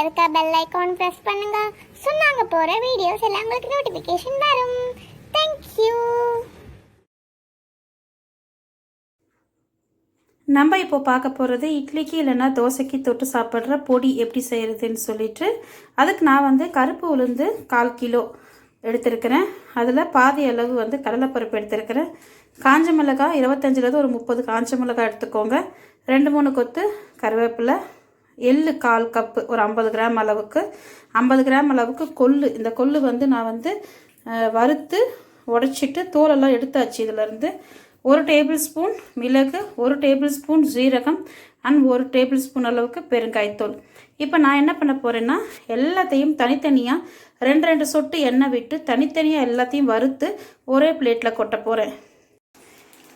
இருக்க bell icon press பண்ணுங்க. So நாங்கள் போகிற வீடியோஸ் எல்லாம் உங்களுக்கு நோட்டிஃபிகேஷன் வரும். தேங்க்யூ நம்ம இப்போ பார்க்க போகிறது இட்லிக்கு இல்லைன்னா தோசைக்கு தொட்டு சாப்பிட்ற பொடி எப்படி செய்கிறதுன்னு சொல்லிட்டு அதுக்கு நான் வந்து கருப்பு உளுந்து கால் கிலோ எடுத்திருக்கிறேன். அதில் பாதி அளவு வந்து கடலைப்பருப்பு எடுத்திருக்கிறேன். காஞ்ச மிளகாய் இருபத்தஞ்சிலேருந்து ஒரு முப்பது காஞ்ச மிளகாய் எடுத்துக்கோங்க. ரெண்டு மூணு கொத்து கருவேப்பிலை எள்ளு கால் கப்பு ஒரு ஐம்பது கிராம் அளவுக்கு ஐம்பது கிராம் அளவுக்கு கொள்ளு. இந்த கொள்ளு வந்து நான் வந்து வறுத்து உடச்சிட்டு தோலெல்லாம் எடுத்தாச்சு இதிலேருந்து. ஒரு டேபிள் ஸ்பூன் மிளகு ஒரு டேபிள் ஸ்பூன் ஜீரகம் அண்ட் ஒரு டேபிள் ஸ்பூன் அளவுக்கு பெருங்காய்த்தூள். இப்போ நான் என்ன பண்ண போகிறேன்னா எல்லாத்தையும் தனித்தனியாக ரெண்டு ரெண்டு சொட்டு எண்ணெய் விட்டு தனித்தனியாக எல்லாத்தையும் வறுத்து ஒரே பிளேட்டில் கொட்ட போகிறேன்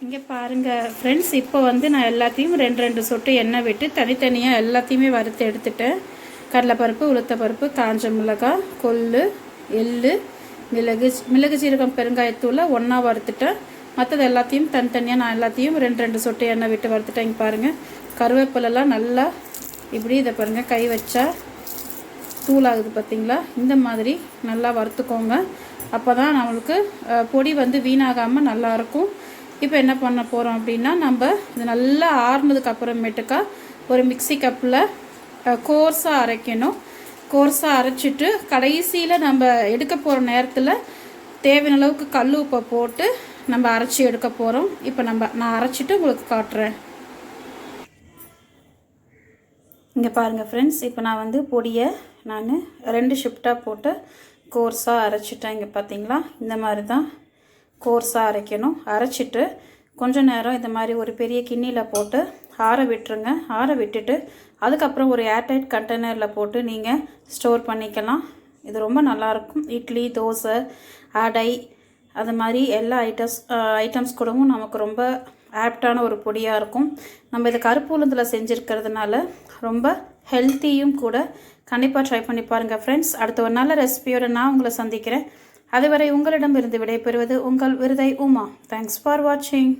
இங்கே பாருங்கள் ஃப்ரெண்ட்ஸ் இப்போ வந்து நான் எல்லாத்தையும் ரெண்டு ரெண்டு சொட்டு எண்ணெய் விட்டு தனித்தனியாக எல்லாத்தையுமே வறுத்து எடுத்துட்டேன். கடலைப்பருப்பு உளுத்தப்பருப்பு காஞ்ச மிளகாய் கொள்ளு எள்ளு மிளகு மிளகு சீரகம் பெருங்காயத்தூளை ஒன்றா வறுத்துட்டேன். மற்றது எல்லாத்தையும் தனித்தனியாக நான் எல்லாத்தையும் ரெண்டு ரெண்டு சொட்டு எண்ணெய் விட்டு வறுத்துட்டேன். இங்கே பாருங்கள் கருவேப்பிலெல்லாம் நல்லா இப்படி இதை பாருங்கள் கை வச்சா தூளாகுது பார்த்தீங்களா இந்த மாதிரி நல்லா வறுத்துக்கோங்க. அப்போ தான் நம்மளுக்கு பொடி வந்து வீணாகாமல் நல்லாயிருக்கும் இப்போ என்ன பண்ண போகிறோம் அப்படின்னா நம்ம இது நல்லா ஆறுனதுக்கு அப்புறமேட்டுக்கா ஒரு மிக்ஸி கப்பில் கோர்ஸாக அரைக்கணும். கோர்ஸாக அரைச்சிட்டு கடைசியில் நம்ம எடுக்க போகிற நேரத்தில் தேவையான அளவுக்கு கல் உப்பை போட்டு நம்ம அரைச்சி எடுக்க போகிறோம் இப்போ நம்ம நான் அரைச்சிட்டு உங்களுக்கு காட்டுறேன். இங்கே பாருங்கள் ஃப்ரெண்ட்ஸ் இப்போ நான் வந்து பொடியை நான் ரெண்டு ஷிஃப்டாக போட்டு கோர்ஸாக அரைச்சிட்டேன். இங்கே பார்த்தீங்களா இந்த மாதிரி தான். கோர்ஸாக அரைக்கணும். அரைச்சிட்டு கொஞ்ச நேரம் இந்த மாதிரி ஒரு பெரிய கிண்ணியில் போட்டு ஆற விட்டுருங்க. ஆற விட்டுட்டு அதுக்கப்புறம் ஒரு ஏர்டைட் கண்டெய்னரில் போட்டு நீங்கள் ஸ்டோர் பண்ணிக்கலாம். இது ரொம்ப நல்லாயிருக்கும் இட்லி தோசை அடை அது மாதிரி எல்லா ஐட்டம்ஸ் ஐட்டம்ஸ் கூடவும் நமக்கு ரொம்ப ஆப்டான ஒரு பொடியாக இருக்கும். நம்ம இதை கருப்பு உளுந்தில் செஞ்சுருக்கிறதுனால ரொம்ப ஹெல்த்தியும் கூட. கண்டிப்பாக ட்ரை பண்ணி பாருங்கள் ஃப்ரெண்ட்ஸ் அடுத்த ஒரு நல்ல ரெசிபியோடு நான் உங்களை சந்திக்கிறேன். அதுவரை உங்களிடமிருந்து விடைபெறுவது உங்கள் விருதை உமா. தேங்க்ஸ் ஃபார் வாட்சிங்